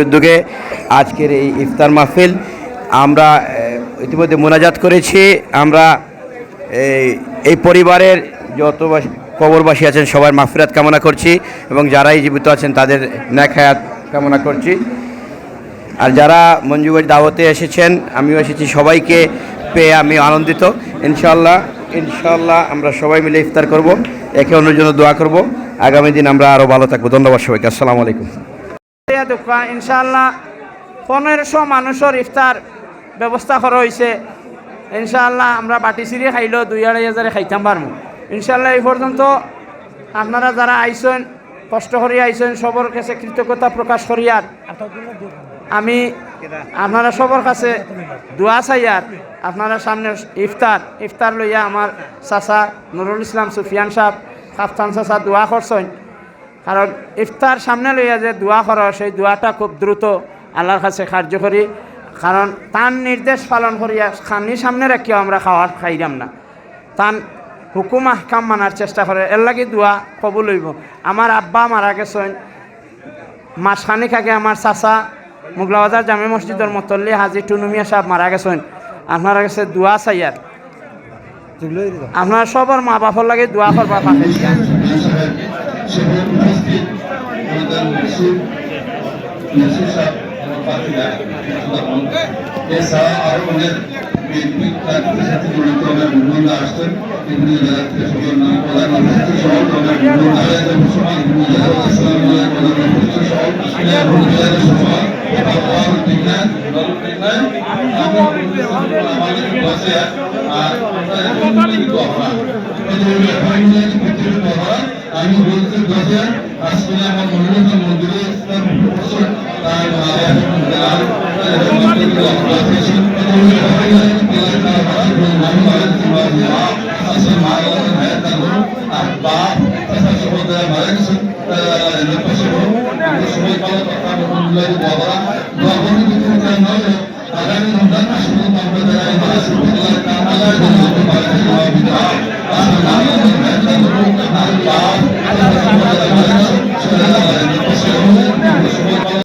উদ্যোগে আজকের এই ইফতার মাহফিল আমরা ইতিমধ্যে মোনাজাত করেছি। আমরা, এই পরিবারের যত বাস- কবরবাসী আছেন, সবার মাফিরাত কামনা করছি এবং যারাই জীবিত আছেন, তাদের ন্যাখায়াত কামনা করছি। আর যারা মঞ্জুবাড়ি দাওয়াতে এসেছেন, আমিও এসেছি সবাইকে পেয়ে আমি আনন্দিত। ইনশাল্লাহ ইনশাল্লাহ আমরা সবাই মিলে ইফতার করব। একে অন্যের জন্য দোয়া করব। আগামী দিন আমরা আরও ভালো থাকব। ধন্যবাদ সবাইকে। আসসালামু আলাইকুম। দোকা ইনশাআল্লাহ পনেরোশো মানুষের ইফতার ব্যবস্থা করা হয়েছে। ইনশাআল্লাহ আমরা বাটি সিঁড়ি খাইলেও দুই আড়াই হাজারে খাইতাম পারব ইনশাল্লাহ এই পর্যন্ত আপনারা যারা আইসেন কষ্ট করি আইসেন সবার কাছে কৃতজ্ঞতা প্রকাশ করিয়ার আমি আপনারা সবার কাছে দোয়া চাইয়ার আপনারা সামনে ইফতার ইফতার লইয়া আমার চাচা নুরুল ইসলাম সুফিয়ান সাহেব কাফতান চাচা দোয়া করছেন। কারণ ইফতার সামনে লইয়া যে দোয়া করো সেই দোয়াটা খুব দ্রুত আল্লাহর কাছে কার্যকরী। কারণ তার নির্দেশ পালন করিয়া খানি সামনে রাখিও আমরা খাওয়ার খাইলাম না। তান হুকুম আহকাম মানার চেষ্টা করে এর লাগি দোয়া কবুল হইব। আমার আব্বা মারা গেছেন মাসখানিক আগে আমার চাচা মুগলাবাজার জামে মসজিদের মতল্লি হাজি টুনুমিয়া সাহেব মারা গেছেন। আপনারা কাছে দোয়া চাইয়ার আপনারা সবার মা বাপর লাগে দোয়া করবা পাখে Şehir Filistin Yönlendirisi Mesut'a Fatih'e tutulamam ve sağa Arun'un büyüklük tartışatı yönetmeler bulunduğunu açtım. İbn-i Yarat Resulü'nün olan Hazreti Şahol Ömer Bunun Hazreti Müslüman İbn-i Yarat Esselam'ın olan Hazreti Şahol Bismillah İbn-i Yarat Şufa Allah'ın dinlen, Allah'ın dinlen Allah'ın dinlen Allah'ın dinlen Allah'ın dinlen Allah'ın dinlen আমি বলতে গেছে আজকে আমার মনোরঞ্জন মন্দিরে আগামী